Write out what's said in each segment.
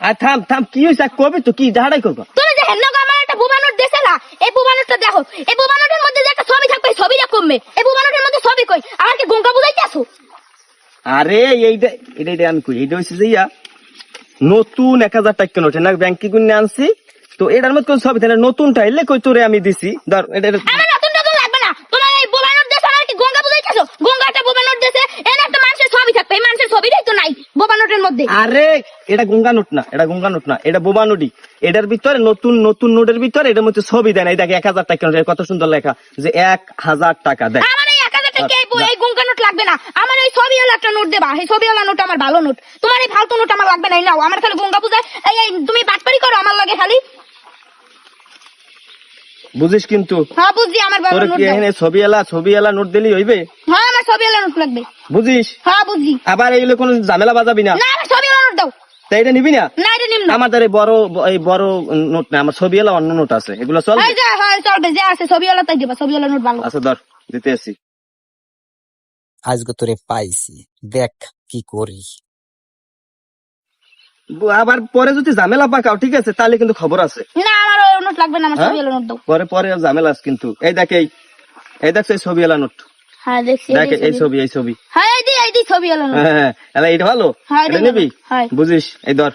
আর থাম থাম কি হয়েছে? কবে তো কি? ঝাড়াই করব। তুমি যে হেন আমার একটা বুবা নোট না? এই বুবা দেখো। এই বুবা মধ্যে যে একটা ছবি থাকবে ছবিটা কমবে। এই বুবা মধ্যে ছবি কই? আমার কি গঙ্গা বুঝাইতে আসো? আরে এইটা এটা এটা আমি কই? এইটা যে ইয়া নতুন এক হাজার টাকা নোট না ব্যাংকে গুনে আনছি। তো এটার মধ্যে কোন ছবি থাকে না, নতুনটা এলে কই তোরে আমি দিছি? ধর এটা এটা- আমার নতুন নতুন লাগবে না তোমার এই বুবা নোট দেছে আমার কি গঙ্গা বুঝাইতে আসো গঙ্গা একটা বুবা নোট দেছে এর একটা মানুষের ছবি থাকবে এই মানুষের ছবিটাই তো নাই বুবা নোটের মধ্যে? আরে এটা গঙ্গা নোট না এটা গঙ্গা নোট না এটা বোবা নোটি এটার ভিতরে নতুন নতুন নোটের ভিতরে এটার মধ্যে ছবি দেয় না। এই দেখ এক হাজার টাকা কত সুন্দর লেখা। যে এক হাজার টাকা দেখ। এই গঙ্গা নোট লাগবে না। আমার এই ছবিওয়ালা একটা নোট দেবা। এই ছবিওয়ালা নোট আমার ভালো নোট। তোমার এই ফালতু নোট আমার লাগবে না। নাও আমার খালি গঙ্গা এই তুমি বাটপারি করো আমার লাগে খালি। বুঝিস কিন্তু? হ্যাঁ বুঝছি আমার ভালো নোট কি দাও। এখানে ছবি এলা ছবি এলা নোট দিলি হইবে? হ্যাঁ ছবিওয়ালা লাগবে। বুঝিস? হ্যাঁ বুঝছি আবার এইগুলো কোনো ঝামেলা বাজাবি না। না ছবিওয়ালা দাও। তাই এটা নিবি না? না এটা নিম না। আমাদের এই বড় এই বড় নোট না আমার ছবি এলা অন্য নোট আছে। এগুলো চল হ্যাঁ যা হ্যাঁ চলবে যে আছে তাই দিবা নোট ভালো। আচ্ছা ধর দিতে আসি। আজকে তোরে পাইছি। দেখ কি করি। আবার পরে যদি ঝামেলা পাকাও ঠিক আছে তাহলে কিন্তু খবর আছে। না আমার ওই নোট লাগবে না আমার হ্যাঁ? ছবিওয়ালা নোট দাও। পরে পরে ঝামেলা আছে কিন্তু। এই দেখ এই এই দেখছ ছবি এলা নোট। হ্যাঁ দেখছি দেখ এই এই ছবি। ছবি এই ছবি। হ্যাঁ এই দি এই দি ছবিওয়ালা নোট হ্যাঁ এটা ভালো? হ্যাঁ, এটা এটা নিবি? হ্যাঁ। বুঝিস? এই ধর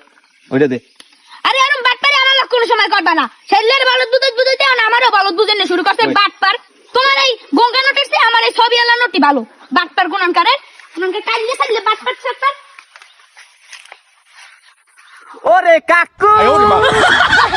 ওইটা দে। আরে আরম বাটপারে আমার লোক কোনো সময় করবে না। ছেলের বলদ বুঝতে বুঝতে না আমারও বলদ বুঝে শুরু করছে। বাটপার। তোমার এই গঙ্গা নোটের চেয়ে আমার এই ছবি আলা নোটই ভালো। বাটপার গুণানকারের গুণানকার কালিয়ে থাকলে বাটপার ছাড়পার ওরে কাকু!